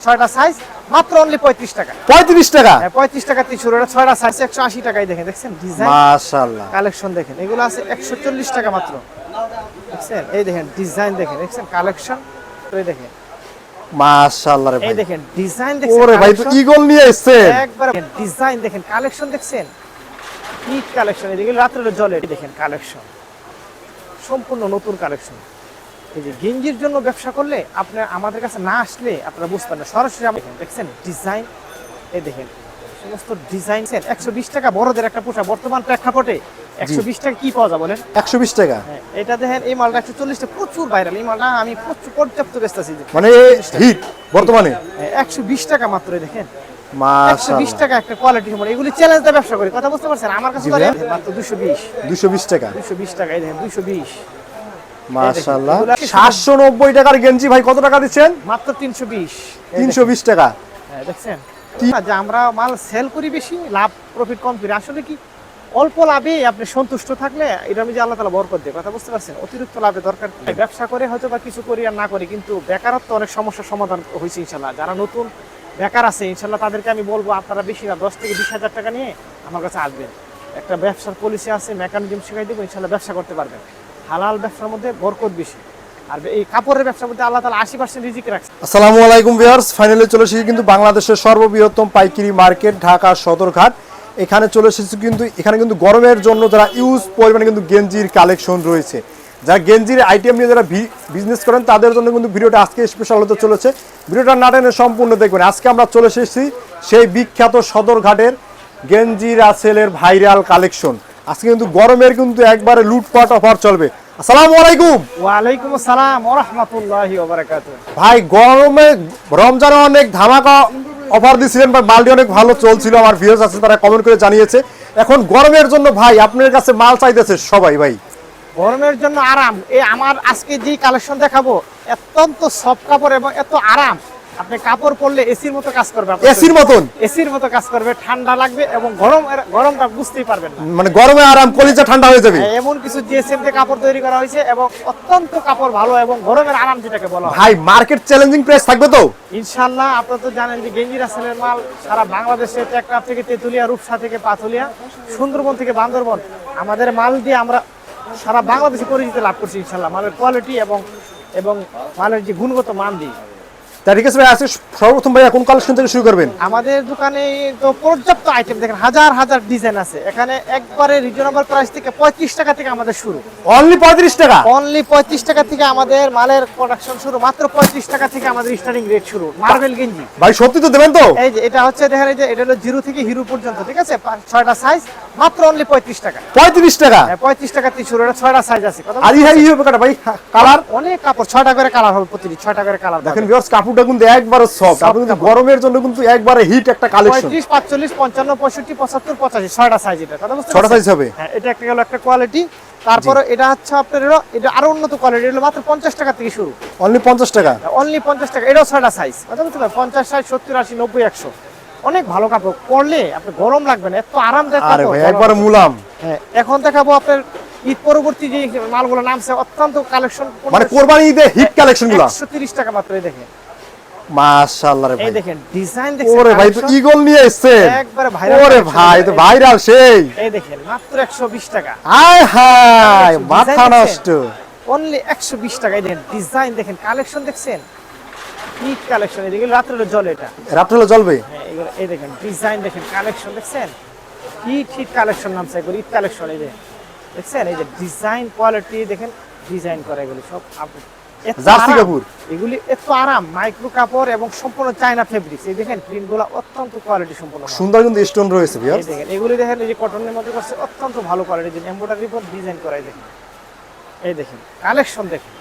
ছয়টা সাইজ মাত্র অনলি পঁয়ত্রিশ টাকা। পঁয়ত্রিশ টাকা? হ্যাঁ, পঁয়ত্রিশ টাকা থেকে এটা ছয়টা সাইজ একশো আশি টাকায় দেখেন দেখছেন? ডিজাইন মাশাল্লাহ কালেকশন দেখেন। এগুলো আছে একশো চল্লিশ টাকা মাত্র। দেখছেন? এই দেখেন ডিজাইন দেখেন দেখছেন? কালেকশন এই দেখেন। মাশাল্লাহ এই দেখেন ডিজাইন দেখছেন ওরে ভাই তো ইগল নিয়ে একবার ডিজাইন দেখেন কালেকশন দেখছেন? কি কালেকশন এদিকে রাত্রে জলে দেখেন কালেকশন সম্পূর্ণ নতুন কালেকশন গেঞ্জির জন্য ব্যবসা করলে আপনার আমাদের কাছে না আসলে আপনারা বুঝতে পারেন না। সরাসরি দেখেন, দেখছেন? ডিজাইন এ দেখেন সমস্ত ডিজাইন একশো বিশ টাকা বড়দের একটা পোশাক বর্তমান প্রেক্ষাপটে একশো বিশ টাকা কি পাওয়া যায় বলেন? একশো বিশ টাকা। হ্যাঁ, এটা দেখেন এই মালটা একশো চল্লিশটা প্রচুর ভাইরাল এই মালটা আমি প্রচুর পর্যাপ্ত ব্যস্ত আছি। মানে হিট বর্তমানে। একশো বিশ টাকা মাত্র দেখেন। একশো বিশ টাকা একটা কোয়ালিটি সম্পর্ক এগুলি চ্যালেঞ্জ দিয়ে ব্যবসা করি। কথা বুঝতে পারছেন? আমার কাছে মাত্র দুশো বিশ। দুশো বিশ টাকা। দুশো বিশ টাকা এই দেখেন দুশো বিশ। সাতশো নব্বই টাকার গেঞ্জি ভাই কত টাকা দিচ্ছেন? মাত্র তিনশো বিশ। তিনশো বিশ টাকা। হ্যাঁ, দেখছেন? যে আমরা মাল সেল করি বেশি লাভ প্রফিট কম করি। আসলে কি অল্প লাভে আপনি সন্তুষ্ট থাকলে এটা আমি যে আল্লাহ তালা বরকত দেয় কথা বুঝতে পারছেন? অতিরিক্ত লাভে দরকার। ব্যবসা করে হয়তো বা কিছু করি আর না করি কিন্তু বেকারত্ব অনেক সমস্যার সমাধান হয়েছে ইনশাল্লাহ যারা নতুন বেকার আছে ইনশাল্লাহ তাদেরকে আমি বলব আপনারা বেশি না দশ থেকে বিশ হাজার টাকা নিয়ে আমার কাছে আসবেন। একটা ব্যবসার পলিসি আছে মেকানিজম শিখাই দেবো ইনশাল্লাহ ব্যবসা করতে পারবেন। হালাল ব্যবসার মধ্যে বরকত বেশি। আর এই কাপড়ের ব্যবসার মধ্যে আল্লাহ তালা আশি পার্সেন্ট রিজিক রাখছে। আসসালামু আলাইকুম ভিউয়ার্স ফাইনালি চলে এসেছি কিন্তু বাংলাদেশের সর্ববৃহত্তম পাইকারি মার্কেট, ঢাকা সদরঘাট। এখানে চলে এসেছি কিন্তু, এখানে কিন্তু গরমের জন্য যারা ইউজ পরিমাণে কিন্তু গেঞ্জির কালেকশন রয়েছে। যারা গেঞ্জির আইটেম নিয়ে যারা বিজনেস করেন, তাদের জন্য কিন্তু ভিডিওটা আজকে স্পেশাল হতে চলেছে। ভিডিওটা না টেনে সম্পূর্ণ দেখবেন। আজকে আমরা চলে এসেছি সেই বিখ্যাত সদরঘাটের গেঞ্জি রাসেলের ভাইরাল কালেকশন আজকে কিন্তু গরমের কিন্তু একবারে লুটপাট অফার চলবে। আসসালামু আলাইকুম। ওয়ালাইকুম আসসালাম ওরহমতুল্লাহি ওবারাকাতুহ ভাই গরমে রমজানে অনেক ধামাকা অফার দিছিলেন বা মালটি অনেক ভালো চলছিল আমার ভিউয়ার্স আছে তারা কমেন্ট করে জানিয়েছে। এখন গরমের জন্য ভাই আপনার কাছে মাল চাইতেছে সবাই ভাই। গরমের জন্য আরাম। এই আমার আজকে যে কালেকশন দেখাবো অত্যন্ত সফট কাপড় এবং এত আরাম। আপনি কাপড় পরলে এসির মতো কাজ করবে এসির মতন? এসির মতো কাজ করবে ঠান্ডা লাগবে এবং গরম গরমটা বুঝতেই পারবেন না। মানে গরমে আরাম কলিজা ঠান্ডা হয়ে যাবে। এমন কিছু জিএসএম তে কাপড় তৈরি করা হয়েছে এবং অত্যন্ত কাপড় ভালো এবং গরমের আরাম যেটাকে বলা হয়। ভাই মার্কেট চ্যালেঞ্জিং প্রাইস থাকবে তো? ইনশাল্লাহ আপনারা তো জানেন যে গেঞ্জি রাসেলের মাল সারা বাংলাদেশে টেকনাফ থেকে তেতুলিয়া রূপসা থেকে পাথুলিয়া সুন্দরবন থেকে বান্দরবন। আমাদের মাল দিয়ে আমরা সারা বাংলাদেশে পরিচিতি লাভ করছি ইনশাল্লাহ মালের কোয়ালিটি এবং এবং মালের যে গুণগত মান দিই তা ঠিক আছে ভাই আজকে সর্বপ্রথম ভাই কোন কালেকশন থেকে শুরু করবেন? আমাদের দোকানে তো পর্যাপ্ত আইটেম দেখেন হাজার হাজার ডিজাইন আছে। এখানে একবারে রিজনেবল প্রাইস থেকে পঁয়ত্রিশ টাকা থেকে আমাদের শুরু। অনলি পঁয়ত্রিশ টাকা? অনলি পঁয়ত্রিশ টাকা থেকে আমাদের মালের প্রোডাকশন শুরু মাত্র পঁয়ত্রিশ টাকা থেকে আমাদের স্টার্টিং রেট শুরু মার্বেল গেঞ্জি। ভাই সত্যি তো দেবেন তো? এই যে এটা হচ্ছে দেখেন এই যে এটা হলো জিরো থেকে হিরো পর্যন্ত ঠিক আছে? ছয়টা সাইজ মাত্র অনলি পঁয়ত্রিশ টাকা। পঁয়ত্রিশ টাকা? হ্যাঁ, পঁয়ত্রিশ টাকা থেকে শুরু এটা ছয়টা সাইজ আছে। আর ইহা ভাই কালার অনেক কাপড় ছয়টা করে কালার হবে প্রতিটি ছয়টা করে কালার দেখেন ভিউয়ার্স কাপড়টা কিন্তু একবারে সফট আপনি কিন্তু গরমের জন্য কিন্তু একবারে হিট একটা কালেকশন পঁয়ত্রিশ পাঁচচল্লিশ পঞ্চান্ন পঁয়ষট্টি পঁচাত্তর পঁচাশি ছয়টা সাইজ এটা। কথা বুঝতে পারছেন? সাইজ হবে? হ্যাঁ এটা একটা গেল একটা কোয়ালিটি তারপরে এটা হচ্ছে আপনার এটা আরও উন্নত কোয়ালিটি হলো মাত্র পঞ্চাশ টাকা থেকে শুরু। অনলি পঞ্চাশ টাকা? অনলি পঞ্চাশ টাকা। এটাও ছয়টা সাইজ কথা বুঝতে পারছেন? পঞ্চাশ ষাট সত্তর আশি নব্বই একশো। অনেক ভালো কাপড়। পরলে আপনি গরম লাগবে না এত আরামদায়ক আরে কাপড় ভাই একবারে মুলাম। হ্যাঁ, এখন দেখাবো আপনার ঈদ পরবর্তী যে মালগুলো নামছে অত্যন্ত কালেকশন মানে কোরবানি ঈদে হিট কালেকশনগুলা। একশো তিরিশ টাকা মাত্র দেখেন। মাশাআল্লাহ রে এই দেখেন ডিজাইন ওরে ভাই তো ইগল নিয়ে এসেছেন। একবারে ভাইরাল ওরে ভাই তো ভাইরাল সেই। এই দেখেন মাত্র টাকা। হায় মাথা নষ্ট। অনলি একশো বিশ এই দেখেন ডিজাইন দেখেন কালেকশন দেখছেন? ঈদ কালেকশন এদিকে রাত্রে জল এটা। রাত্রে জ্বলবে হ্যাঁ, এই দেখেন ডিজাইন দেখেন কালেকশন দেখছেন? ঈদ ঈদ কালেকশন নামছে এগুলো ঈদ কালেকশন এই যে দেখছেন? এই যে ডিজাইন কোয়ালিটি দেখেন ডিজাইন করা এগুলি সব আপ- এত জার্সি কাপড়। এগুলি এত আরাম মাইক্রো কাপড় এবং সম্পূর্ণ চায়না ফেব্রিক্স এই দেখেন প্রিন্টগুলো অত্যন্ত কোয়ালিটি সম্পূর্ণ। সুন্দর কিন্তু স্টোন রয়েছে ভিউয়ার্স দেখেন এগুলি দেখেন এই যে কটনের মধ্যে করছে অত্যন্ত ভালো কোয়ালিটি এমব্রয়ডারি পর ডিজাইন করা দেখেন। এই দেখেন কালেকশন দেখেন।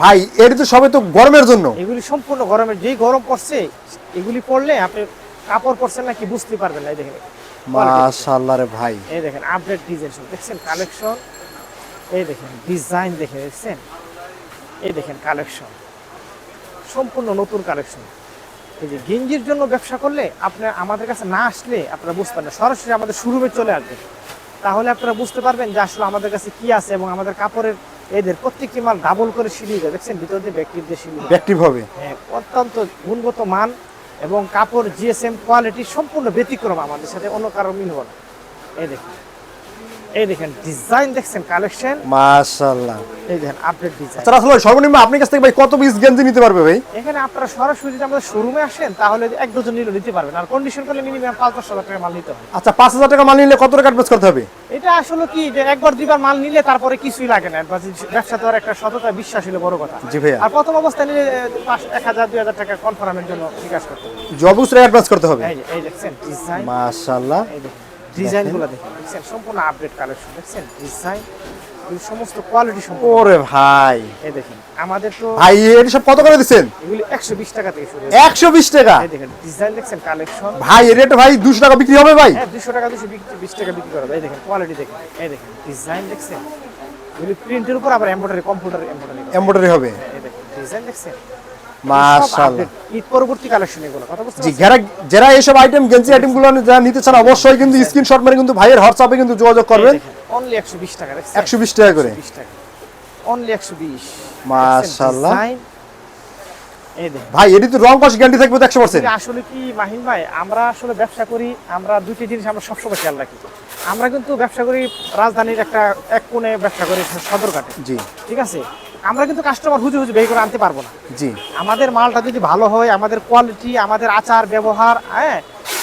ভাই এটি তো সবে তো গরমের জন্য। এগুলি সম্পূর্ণ গরমের যেই গরম পড়ছে এগুলি পড়লে আপনি কাপড় পরছেন নাকি বুঝতে পারবেন না এই দেখেন। মাশাআল্লাহ রে ভাই। এই দেখেন আপডেট ডিজাইন দেখছেন কালেকশন এই দেখেন ডিজাইন দেখে দেখছেন? এই দেখেন কালেকশন সম্পূর্ণ নতুন কালেকশন এই যে গেঞ্জির জন্য ব্যবসা করলে আপনার আমাদের কাছে না আসলে আপনারা বুঝতে না। সরাসরি আমাদের শুরুমে চলে আসবেন তাহলে আপনারা বুঝতে পারবেন যে আসলে আমাদের কাছে কি আছে এবং আমাদের কাপড়ের এদের প্রত্যেকটি মাল ডাবল করে সিঁড়ি দেয়। দেখছেন? ভিতর দিয়ে ব্যক্তির দিয়ে সিঁড়ি। ব্যাকটিভ হবে। হ্যাঁ, অত্যন্ত গুণগত মান এবং কাপড় জিএসএম কোয়ালিটি সম্পূর্ণ ব্যতিক্রম আমাদের সাথে অন্য কারও মিলব না। এই দেখেন। এই দেখেন ডিজাইন দেখছেন কালেকশন মাশাআল্লাহ। এই দেখেন আপডেট ডিজাইন আচ্ছা আসলে সর্বনিম্ন আপনার কাছ থেকে ভাই কত পিস গেঞ্জি নিতে পারবে ভাই? এখানে আপনারা সরাসরি যদি আমাদের শোরুমে আসেন তাহলে এক ডজন নিলে নিতে পারবেন। আর কন্ডিশন করলে মিনিমাম পাঁচ দশ হাজার টাকা মাল নিতে হবে। আচ্ছা টাকা মাল নিলে কত টাকা অ্যাডভান্স করতে হবে? এটা আসলে কি যে একবার দুইবার মাল নিলে তারপরে কিছুই লাগে না। advance ব্যবসা তো আর একটা সততা বিশ্বাস হলে বড় কথা। জি ভাইয়া। আর প্রথম অবস্থায় নিলে এ, পাঁচ এক হাজার দুই হাজার টাকা কনফার্মের জন্য বিকাশ করতে হবে। অবশ্যই অ্যাডভান্স করতে হবে। এই দেখছেন ডিজাইন মাশাআল্লাহ। এই দেখেন। ডিজাইনগুলো দেখেন। দেখছেন? সম্পূর্ণ আপডেট কালেকশন দেখছেন? ডিজাইন সমস্ত কোয়ালিটি সম্পূর্ণ। ওরে ভাই। এই দেখেন আমাদের তো ভাই এটা সব কত করে দিচ্ছেন এগুলি একশো বিশ টাকা থেকে শুরু একশো বিশ টাকা? এই দেখেন ডিজাইন দেখছেন? কালেকশন ভাই এর রেট ভাই দুশো টাকা বিক্রি হবে ভাই। হ্যাঁ দুশো টাকা দুশো বিশ টাকা বিক্রি করা। এই দেখেন কোয়ালিটি দেখেন। এই দেখেন ডিজাইন দেখছেন? এগুলি প্রিন্টের উপর আবার এমব্রয়ডারি কম্পিউটার এমব্রয়ডারি এমব্রয়ডারি হবে। এই দেখেন ডিজাইন দেখছেন? মাশাআল্লাহ। ঈদ পরবর্তী কালেকশন এগুলো কথা বুঝতে জি যারা যারা এইসব আইটেম গেঞ্জি আইটেমগুলো যারা নিতে চান অবশ্যই কিন্তু স্ক্রিনশট মেরে কিন্তু ভাইয়ের হোয়াটসঅ্যাপে কিন্তু যোগাযোগ করবেন। অনলি একশো বিশ টাকা দেখছেন? একশো বিশ টাকা করে। বিশ টাকা অনলি একশো বিশ। মাশাআল্লাহ। ভাই এটি তো রং কস গ্যারান্টি থাকবে তো একশো পার্সেন্ট আসলে- আসলে কি মাহিন ভাই আমরা আসলে ব্যবসা করি আমরা দুটি জিনিস আমরা সবসময় খেয়াল রাখি। আমরা কিন্তু ব্যবসা করি রাজধানীর একটা এক কোণে ব্যবসা করি সদরঘাটে। জি। ঠিক আছে? আমরা কিন্তু কাস্টমার হুজু হুজু বের করে আনতে পারব না। জি। আমাদের মালটা যদি ভালো হয় আমাদের কোয়ালিটি আমাদের আচার ব্যবহার হ্যাঁ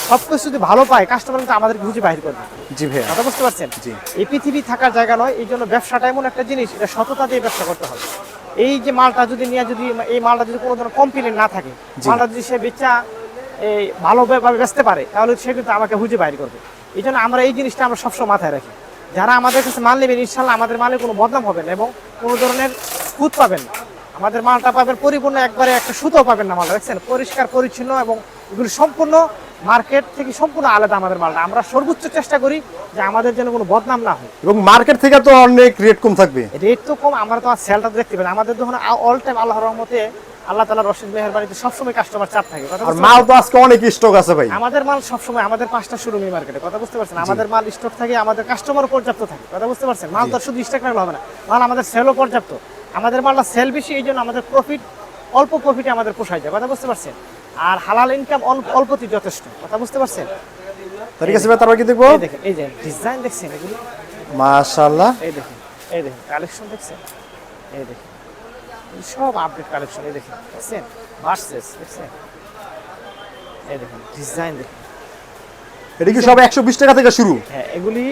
সব কিছু যদি ভালো পায় কাস্টমার কিন্তু আমাদের খুঁজে বাহির করবে। জি ভাইয়া। কথা বুঝতে পারছেন? জি। এই পৃথিবী থাকার জায়গা নয় এই জন্য ব্যবসাটা এমন একটা জিনিস এটা সততা দিয়ে ব্যবসা করতে হবে। এই যে মালটা যদি নিয়ে যদি এই মালটা যদি কোনো ধরনের কমপ্লেন না থাকে। মালটা যদি সে বেচা এই ভালোভাবে বেচতে পারে তাহলে সে কিন্তু আমাকে খুঁজে বাইর করবে। এই জন্য আমরা এই জিনিসটা আমরা সবসময় মাথায় রাখি। যারা আমাদের কাছে মাল নেবেন ইনশাল্লাহ আমাদের মালে কোনো বদনাম হবে না এবং কোনো ধরনের খুঁত পাবেন না। আমাদের মালটা পাবেন পরিপূর্ণ একবারে একটা সুতো পাবেন না মালটা দেখছেন? পরিষ্কার পরিচ্ছন্ন এবং এগুলি সম্পূর্ণ মার্কেট থেকে সম্পূর্ণ আলাদা আমাদের মালটা। আমরা সর্বোচ্চ চেষ্টা করি যে আমাদের যেন কোনো বদনাম না হয়। এবং মার্কেট থেকে তো অনেক রেট কম থাকবে। রেট তো কম আমরা তো আর সেলটা দেখতে পাই। আমাদের যখন অল টাইম আল্লাহর রহমতে আল্লাহ তালা রশিদ মেহরবানিতে সবসময় কাস্টমার চাপ থাকে। কথা আর মাল তো আজকে অনেক স্টক আছে ভাই। আমাদের মাল সবসময় আমাদের পাঁচটা শোরুমে মার্কেটে কথা বুঝতে পারছেন? আমাদের মাল স্টক থাকে আমাদের কাস্টমার পর্যাপ্ত থাকে কথা বুঝতে পারছেন? মাল তো শুধু স্টক রাখলে হবে না মাল আমাদের সেলও পর্যাপ্ত। আমাদের মালটা সেল বেশি এই জন্য আমাদের প্রফিট অল্প প্রফিটে আমাদের পোষায় যায় কথা বুঝতে পারছেন? আর হালাল ইনকাম অল্পতেই যথেষ্ট কথা বুঝতে পারছেন? তার কাছে ভাই তারপর কি দেখব? এই দেখেন এই যে ডিজাইন দেখছেন এগুলি? মাশাআল্লাহ। এই দেখেন এই দেখেন কালেকশন দেখছেন? এই দেখেন। এই সব আপডেট কালেকশন এই দেখেন দেখছেন? ভার্সেস দেখছেন? এই দেখেন ডিজাইন দেখেন। এটা কি সব একশো বিশ টাকা থেকে শুরু? হ্যাঁ এগুলি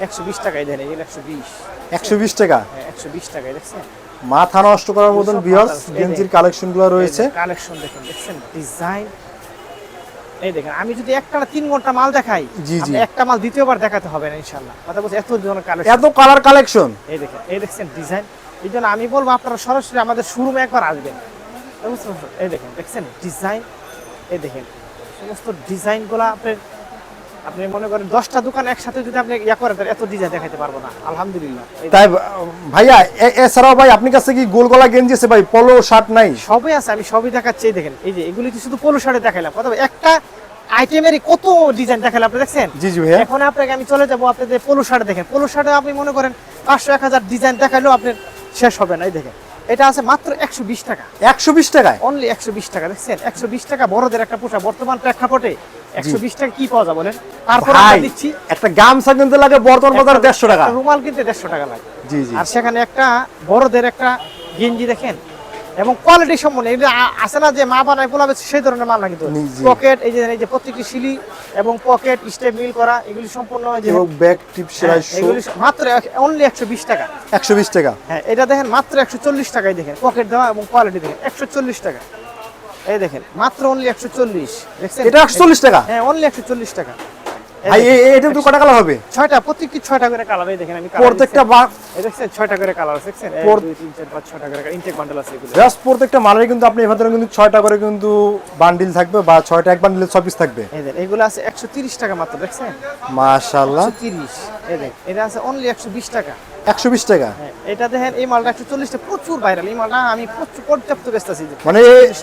একশো বিশ টাকায় দেন এগুলি একশো বিশ। একশো বিশ টাকা? হ্যাঁ একশো বিশ টাকায় দেখছেন? মাথা নষ্ট করার মতন বিয়ার্স গেঞ্জির যে- কালেকশনগুলো রয়েছে। কালেকশন দেখেন দেখছেন? ডিজাইন এই দেখেন আমি যদি একটা তিন ঘণ্টা মাল দেখাই জি, জি। একটা মাল দ্বিতীয়বার দেখাতে হবে না ইনশাল্লাহ কথা বলছি এত ধরনের কালেকশন এত কালার কালেকশন এই দেখেন এই দেখছেন ডিজাইন এই জন্য আমি বলব আপনারা সরাসরি আমাদের শোরুমে একবার আসবেন। বুঝতে এই দেখেন দেখছেন? ডিজাইন এই দেখেন সমস্ত ডিজাইনগুলো আপনি আপনি মনে করেন দশটা দোকান একসাথে যদি আপনি ইয়া করেন এত ডিজাইন দেখাতে পারব না। আলহামদুলিল্লাহ। তাই ভাইয়া এ- এছাড়াও ভাই আপনার কাছে কি গোল গলা গেঞ্জি আছে ভাই? পলো শার্ট নাই? সবই আছে আমি সবই দেখাচ্ছি দেখেন এই যে এগুলি শুধু পোলো শার্টে দেখাইলাম? কথা একটা আইটেমেরই কত ডিজাইন দেখালাম আপনি দেখছেন? জি জি ভাইয়া। এখন আপনাকে আমি চলে যাব আপনি যে পোলো শার্ট দেখেন পোলো শার্টে আপনি মনে করেন পাঁচশো এক হাজার ডিজাইন দেখাইলেও আপনার শেষ হবে না এই দেখেন। এটা আছে মাত্র একশো বিশ টাকা। একশো বিশ টাকায়? অনলি একশো বিশ টাকা দেখছেন? একশো বিশ টাকা বড়দের একটা পোশাক বর্তমান প্রেক্ষাপটে একশো বিশ টাকা কি পাওয়া যায় বলেন? তারপর দিচ্ছি একটা গামছা কিনতে লাগে বর্তমান বাজার দেড়শো টাকা। রুমাল কিনতে দেড়শো টাকা লাগে। জি জি। আর সেখানে একটা বড়দের একটা গেঞ্জি দেখেন? এবং কোয়ালিটি সম্পন্ন এটা আছে না যে মা বানায় পোলাবে সেই ধরনের মাল না কিন্তু। পকেট এই যে এই যে প্রত্যেকটি শিলি এবং পকেট স্টেপ মিল করা এগুলি সম্পূর্ণ যে এবং ব্যাগ টিপ সেলাই হ্যাঁ, এগুলি মাত্র অনলি একশো বিশ টাকা। একশো বিশ টাকা? হ্যাঁ এটা দেখেন মাত্র একশো চল্লিশ টাকায় দেখেন। পকেট দেওয়া এবং কোয়ালিটি দেখেন একশো চল্লিশ টাকা। এই দেখেন মাত্র অনলি একশো চল্লিশ। দেখছেন? এটা একশো চল্লিশ টাকা? হ্যাঁ অনলি একশো চল্লিশ টাকা। এই ভাই দেখেন, এ- এ- এটা তো কটা কালার হবে? ছয়টা প্রত্যেকটি ছয়টা করে কালার দেখেন আমি প্রত্যেকটা দেখছেন ছয়টা করে কালার দেখছেন? এক, পর- দুই, তিন, চার, পাঁচ, ছয়টা করে ইনটেক বান্ডেল আছে এগুলো। জাস্ট প্রত্যেকটা মালের কিন্তু আপনি এখান কিন্তু ছয়টা করে কিন্তু বান্ডিল থাকবে বা ছয়টা এক বান্ডিলে ছয় পিস থাকবে। এগুলো আছে একশো তিরিশ টাকা মাত্র দেখছেন? তিরিশ এটা আছে অনলি একশো বিশ টাকা। একশো বিশ টাকা? হ্যাঁ এটা দেখেন এই মালটা একশো চল্লিশটা প্রচুর ভাইরাল এই মালটা আমি প্রচুর পর্যাপ্ত ব্যস্ত আছি। মানে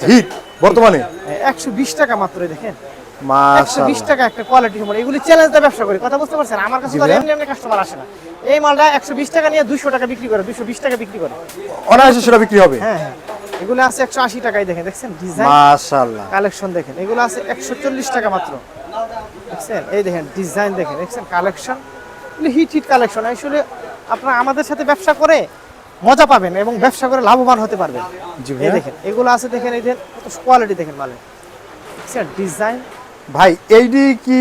হিট বর্তমানে? একশো বিশ টাকা মাত্র দেখেন। একশো মাশাআল্লাহ বিশ টাকা একটা কোয়ালিটি সম্পন্ন এগুলি চ্যালেঞ্জ দিয়ে ব্যবসা করি। কথা বুঝতে পারছেন? আমার কাছে তো এমনি এমনি কাস্টমার আসে না। এই মালটা একশো বিশ টাকা নিয়ে টাকা বিক্রি করে দুশো বিশ টাকা বিক্রি করে। অনায়াসে সেটা বিক্রি হবে। হ্যাঁ হ্যাঁ। এগুলো আছে একশো আশি টাকায় দেখেন দেখছেন? ডিজাইন মাশাআল্লাহ। কালেকশন দেখেন। এগুলো আছে একশো চল্লিশ টাকা মাত্র। দেখছেন? এই দেখেন ডিজাইন দেখেন দেখছেন? কালেকশন হিট হিট কালেকশন আসলে আপনারা আমাদের সাথে ব্যবসা করে মজা পাবেন এবং ব্যবসা করে লাভবান হতে পারবেন। জি দেখেন এগুলো আছে দেখেন এই দেখেন কত কোয়ালিটি দেখেন দেখছেন? ডিজাইন ভাই এইটি কি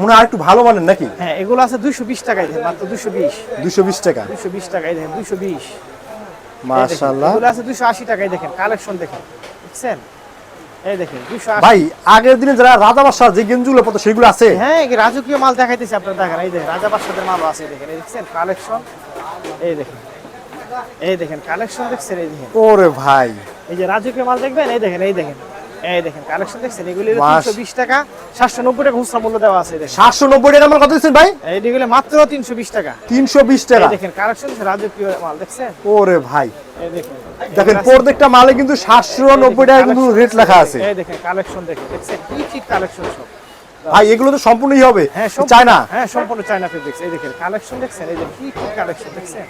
মনে হয় একটু ভালো মানের নাকি? হ্যাঁ এগুলো আছে দুইশো বিশ টাকায় মাত্র দুইশো বিশ। দুশো বিশ টাকা? দুইশো বিশ টাকায় দেখেন দুইশো বিশ। মাশাআল্লাহ। এগুলো আছে দুইশো আশি টাকায় দেখেন কালেকশন দেখেন দেখছেন এই দেখেন দুইশো ভাই আগের দিনে যারা রাজা বাদশাহ যে গেঞ্জিগুলো পতো সেগুলো আছে? হ্যাঁ রাজকীয় মাল দেখাইতেছি আপনার দেখেন এই দেখেন রাজা বাদশাদের মালও আছে দেখেন এই দেখছেন কালেকশন এই দেখেন এই দেখেন কালেকশন দেখছেন এই দেখেন। ওরে ভাই। এই যে রাজকীয় মাল দেখবেন এই দেখেন এই দেখেন এই দেখেন কালেকশন দেখছেন? এগুলি মাস- তিনশো বিশ টাকা সাতশো নব্বই টাকা খুচরা মূল্য দেওয়া আছে দেখেন। টাকা আমার কত দিচ্ছেন ভাই? এইগুলি মাত্র তিনশো বিশ টাকা। তিনশো বিশ এই টাকা দেখেন কালেকশন রাজকীয় মাল দেখছেন? ওরে ভাই। এই দেখেন প্রত্যেকটা মালে কিন্তু সাতশো নব্বই টাকা কিন্তু রেট লেখা আছে। এই দেখেন কালেকশন দেখেন। দেখছেন? কি কি কালেকশন সব। ভাই এগুলো তো সম্পূর্ণই হবে। হ্যাঁ সম্পূর্ণ- চায় না হ্যাঁ সম্পূর্ণ চায়না ফেব্রিক্স এই দেখেন কালেকশন দেখছেন? এই যে কি কি কালেকশন দেখছেন?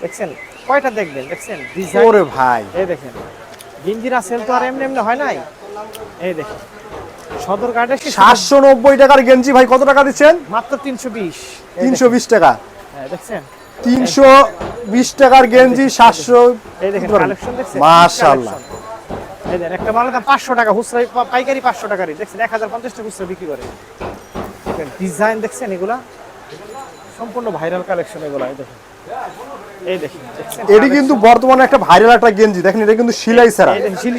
দেখছেন? কয়টা দেখবেন? দেখছেন? ওরে ভাই। এই দেখেন। গিঞ্জিরা সেল তো আর এমনি এমনি হয় নাই? এই দেখেন সদর গার্ডে সাতশো নব্বই টাকার গেঞ্জি ভাই কত টাকা দিচ্ছেন? মাত্র তিনশো বিশ। তিনশো বিশ টাকা। হ্যাঁ দেখছেন? তিনশো বিশ টাকার গেঞ্জি সাতশো দেখেন একটা মালের দাম পাঁচশো টাকা পা- পাইকারি পাঁচশো টাকা দেখছেন এক হাজার পঞ্চাশ টাকা খুচরা বিক্রি করে। ডিজাইন দেখছেন এগুলা? সম্পূর্ণ ভাইরাল কালেকশন এগুলা দেখেন। এটি কিন্তু বর্তমানে একটা ভাইরাল একটা গেঞ্জি। দেখেন এটা কিন্তু সিলাই ছাড়া।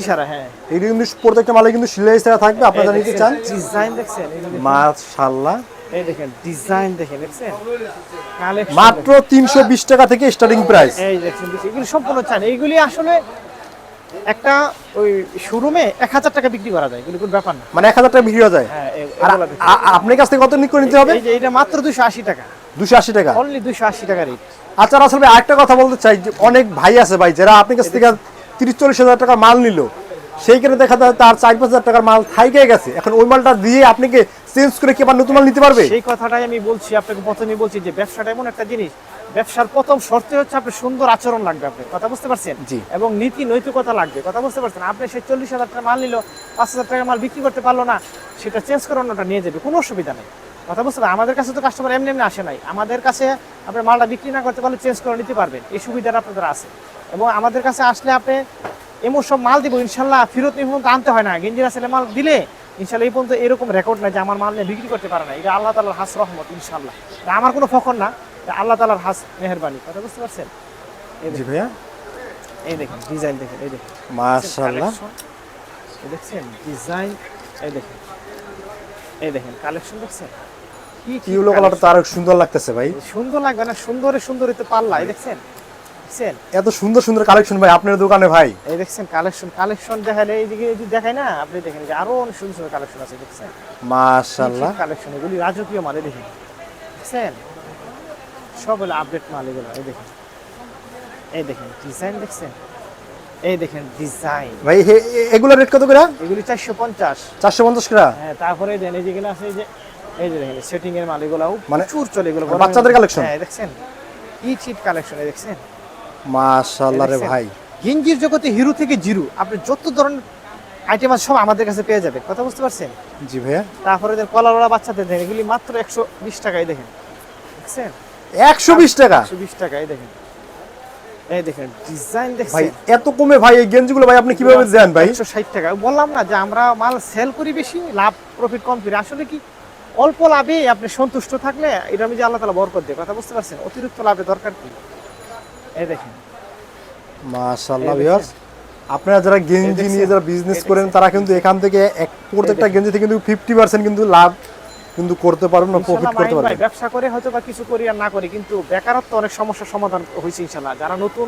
সারা হ্যাঁ। এটি কিন্তু প্রত্যেকটা মালে কিন্তু সিলাই ছাড়া থাকবে আপনারা নিতে চান। ডিজাইন দেখছেন মাশাআল্লাহ। এই দেখেন ডিজাইন দেখেন দেখছেন? মাত্র তিনশো বিশ টাকা থেকে স্টার্টিং প্রাইস এই এগুলি সম্পূর্ণ চান। এইগুলি আসলে একটা ওই শোরুমে এক হাজার টাকা বিক্রি করা যায় কোনো ব্যাপার না। মানে এক হাজার টাকা বিক্রি যায়। হ্যাঁ আপনার কাছ থেকে কত নিক করে নিতে হবে এটা মাত্র দুশো আশি টাকা। দুশো আশি টাকা। অনলি দুশো আশি টাকা রেট আচ্ছা ভাই আরেকটা কথা বলতে চাই যে অনেক ভাই আছে ভাই যারা আপনার কাছ থেকে তিরিশ চল্লিশ হাজার টাকার মাল নিল সেইখানে দেখা যায় তার চার পাঁচ হাজার টাকার মাল থাইকে গেছে। এখন ওই মালটা দিয়ে আপনাকে চেঞ্জ করে কি আবার নতুন মাল নিতে পারবে? সেই কথাটাই আমি বলছি আপনাকে প্রথমেই বলছি যে ব্যবসাটা এমন একটা জিনিস ব্যবসার প্রথম শর্তে হচ্ছে আপনার সুন্দর আচরণ লাগবে আপনার কথা বুঝতে পারছেন। এবং নীতি নৈতিকতা লাগবে কথা বুঝতে পারছেন? আপনি সেই চল্লিশ হাজার টাকা মাল নিল পাঁচ হাজার টাকা মাল বিক্রি করতে পারল না সেটা চেঞ্জ করে অন্যটা নিয়ে যাবে কোনো অসুবিধা নেই। কথা বুঝতে পারেন আমাদের কাছে তো কাস্টমার এমনি এমনি আসে নাই। আমাদের কাছে আপনার মালটা বিক্রি না করতে পারলে চেঞ্জ করে নিতে পারবেন। এই সুবিধাটা আপনাদের আছে। এবং আমাদের কাছে আসলে আপনি এমন সব মাল দিব ইনশাল্লাহ ফেরত এই পর্যন্ত আনতে হয় না। গেঞ্জিরা ছেলে মাল দিলে ইনশাল্লাহ এই পর্যন্ত এরকম রেকর্ড নাই যে আমার মাল নিয়ে বিক্রি করতে পারে না। এটা আল্লাহ তালার হাস রহমত ইনশাল্লাহ। আমার কোনো ফখর না আল্লাহ তালার হাস মেহরবানি। কথা বুঝতে পারছেন? জি ভাইয়া। এই দেখেন ডিজাইন দেখেন এই দেখেন। মাশাআল্লাহ। এই দেখছেন? ডিজাইন এই দেখেন। এই দেখেন কালেকশন দেখছেন? ইউলো কালারটা তো আরও সুন্দর লাগতেছে ভাই। সুন্দর লাগবে না সুন্দরে দেখছেন? দেখছেন? এত সুন্দর সুন্দর কালেকশন ভাই আপনার দোকানে ভাই। এই দেখছেন কালেকশন কালেকশন দেখালে এইদিকে যদি দেখায় না আপনি দেখেন যে আরও অনেক সুন্দর সুন্দর কালেকশন আছে দেখছেন? মাশাআল্লাহ। কালেকশন এগুলি রাজকীয় মালে দেখেন। দেখছেন? সব হলো আপডেট মাল এগুলো এই দেখেন। এই দেখেন ডিজাইন দেখছেন? এই দেখেন ডিজাইন ভাই রেট কত করে? এগুলি চারশো পঞ্চাশ। চারশো পঞ্চাশ হ্যাঁ তারপরে দেন এই যেগুলো আছে এই যে এই যে দেখেন সেটিং এর মাল এগুলাও মানে প্রচুর চলে এগুলো। বাচ্চাদের collection? হ্যাঁ দেখছেন? ই চিপ কালেকশন দেখছেন? মাশাআল্লাহ রে ভাই। গেঞ্জির জগতে হিরো থেকে জিরো। আপনি যত ধরনের আইটেম আছে সব আমাদের কাছে পেয়ে যাবে কথা বুঝতে পারছেন? জি ভাইয়া। তারপরে দেন কলারওয়ালা বাচ্চাদের দেখেন এগুলি মাত্র একশো বিশ টাকায় দেখেন। দেখছেন? একশো বিশ টাকা? একশো বিশ টাকায় দেখেন। এই দেখেন ডিজাইন ভাই এত কমে ভাই এই গেঞ্জিগুলো ভাই আপনি কীভাবে দেন ভাই? একশো ষাট টাকা। বললাম না যে আমরা মাল সেল করি বেশি লাভ প্রফিট কম করি। আসলে কি অল্প লাভে আপনি সন্তুষ্ট থাকলে এটা আমি যে আল্লাহ তালা বরকত দেয় কথা বুঝতে পারছেন? অতিরিক্ত লাভে দরকার কি? এই দেখেন। মাশাআল্লাহ ভিউয়ার্স আপনারা যারা গেঞ্জি নিয়ে যারা বিজনেস করেন তারা কিন্তু এখান থেকে এক প্রত্যেকটা কিন্তু ফিফটি পার্সেন্ট কিন্তু লাভ কিন্তু করতে পারবেন না প্রফিট করতে পারবেন। ব্যবসা করে হয়তো বা কিছু করি আর না করি কিন্তু বেকারত্ব অনেক সমস্যার সমাধান হয়েছে ইনশাল্লাহ যারা নতুন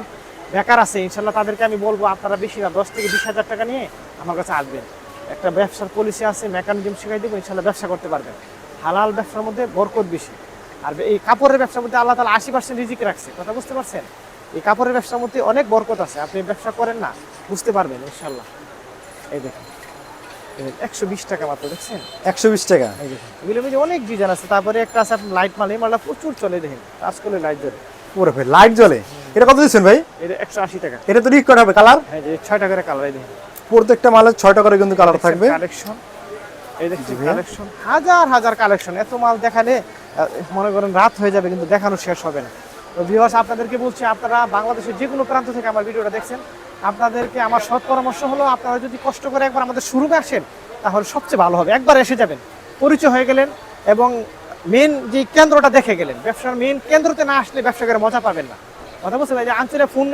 বেকার আছে ইনশাল্লাহ তাদেরকে আমি বলব আপনারা বেশি না দশ থেকে বিশ হাজার টাকা নিয়ে আমার কাছে আসবেন। একটা ব্যবসার পলিসি আছে মেকানিজম শিখাই দেবো ইনশাল্লাহ ব্যবসা করতে পারবেন। হালাল ব্যবসার মধ্যে বরকত বেশি। আর এই কাপড়ের ব্যবসার মধ্যে আল্লাহ তালা আশি পার্সেন্ট রিজিক রাখছে। কথা বুঝতে পারছেন? এই কাপড়ের ব্যবসার মধ্যে অনেক বরকত আছে। আপনি ব্যবসা করেন না বুঝতে পারবেন ইনশাল্লাহ। এই দেখেন একশো বিশ টাকা মাত্র দেখছেন? একশো বিশ টাকা। এগুলোর মধ্যে অনেক ডিজাইন আছে। তারপরে একটা আছে আপনি লাইট মাল মালটা প্রচুর চলে দেখেন। কাজ করলে লাইট জ্বলে। ভাই লাইট জ্বলে। এটা কত দিচ্ছেন ভাই? এটা একশো আশি টাকা। এটা তো রিক করা হবে কালার হ্যাঁ যে ছয়টা করে কালার এই দেখেন। প্রত্যেকটা মালের ছয়টা করে কিন্তু কালার থাকবে। কালেকশন এই দেখছি কালেকশন হাজার হাজার কালেকশন এত মাল দেখালে মনে করেন রাত হয়ে যাবে কিন্তু দেখানো শেষ হবে না। তো ভিউয়ার্স আপনাদেরকে বলছি আপনারা বাংলাদেশের যে কোনো প্রান্ত থেকে আমার ভিডিওটা দেখছেন আপনাদেরকে আমার সৎ পরামর্শ হলো আপনারা যদি কষ্ট করে একবার আমাদের শুরুতে আসেন তাহলে সবচেয়ে ভালো হবে। একবার এসে যাবেন পরিচয় হয়ে গেলেন এবং মেন যে কেন্দ্রটা দেখে গেলেন ব্যবসার মেন কেন্দ্রতে না আসলে ব্যবসা করে মজা পাবেন না। কথা বুঝতে পারি যে আনসারে ফোন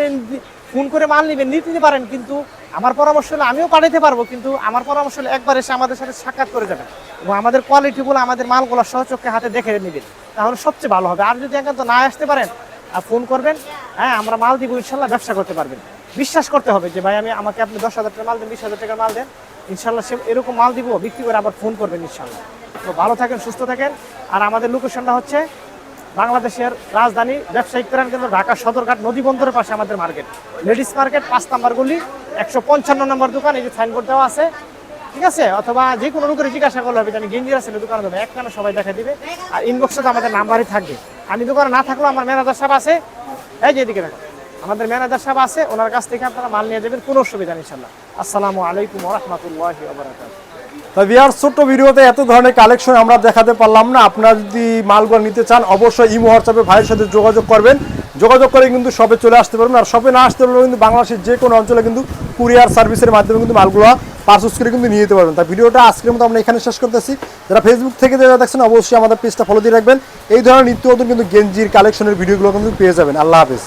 ফোন করে মাল নেবেন নিতে পারেন কিন্তু আমার পরামর্শ হলে আমিও পাঠাতে পারব, কিন্তু আমার পরামর্শ হলে একবার এসে আমাদের সাথে সাক্ষাৎ করে যাবেন এবং আমাদের কোয়ালিটিগুলো আমাদের মালগুলো সহচক্ষে হাতে দেখে নেবেন। তাহলে সবচেয়ে ভালো হবে। আর যদি একান্ত না আসতে পারেন আর ফোন করবেন হ্যাঁ আমরা মাল দিব, ইনশাল্লাহ ব্যবসা করতে পারবেন। বিশ্বাস করতে হবে যে, ভাই, আমি আমাকে আপনি দশ হাজার টাকা মাল দেন, বিশ হাজার টাকার মাল দেন, ইনশাল্লাহ সে এরকম মাল দিব, বিক্রি করে আবার ফোন করবেন, ইনশাল্লাহ। তো ভালো থাকেন, সুস্থ থাকেন। আর আমাদের লোকেশনটা হচ্ছে বাংলাদেশের রাজধানী ব্যবসায়িক প্রাণ কেন্দ্র ঢাকা সদরঘাট নদী বন্দরের পাশে আমাদের মার্কেট। লেডিস মার্কেট, পাঁচ নাম্বার গলি, একশো পঞ্চান্ন নম্বর দোকান, এই যে সাইনবোর্ড দেওয়া আছে। ঠিক আছে? অথবা যে কোনো লোকের জিজ্ঞাসা করলে হবে আমি আছে দোকানে দেবো এক কানে সবাই দেখা দিবে। আর ইনবক্সে তো আমাদের নাম্বারই থাকবে। আমি দোকানে না থাকলেও আমার ম্যানেজার সাহেব আছে। এই যে এদিকে দেখো, আমাদের ম্যানেজার সাহেব আছে, ওনার কাছ থেকে আপনারা মাল নিয়ে যাবেন, কোনো অসুবিধা নেই ইনশাল্লাহ আসসালামু আলাইকুম রহমতুল্লাহি ওবরাকাতুহু তো বিয়ার ছোট্ট ভিডিওতে এত ধরনের কালেকশন আমরা দেখাতে পারলাম না। আপনারা যদি মালগুলো নিতে চান, অবশ্যই ইমো হোয়াটসঅ্যাপে ভাইয়ের সাথে যোগাযোগ করবেন। যোগাযোগ করে কিন্তু শপে চলে আসতে পারবেন। আর শপে না আসতে পারলেও কিন্তু বাংলাদেশের যে কোনো অঞ্চলে কিন্তু কুরিয়ার সার্ভিসের মাধ্যমে কিন্তু মালগুলো পারচেস করে কিন্তু নিয়ে যেতে পারবেন। তাই ভিডিওটা আজকের মতো আমরা এখানে শেষ করতেছি। যারা ফেসবুক থেকে যারা দেখছেন, অবশ্যই আমাদের পেজটা ফলো দিয়ে রাখবেন। এই ধরনের নিত্য নতুন কিন্তু গেঞ্জির কালেকশনের ভিডিওগুলো কিন্তু পেয়ে যাবেন। আল্লাহ হাফেজ।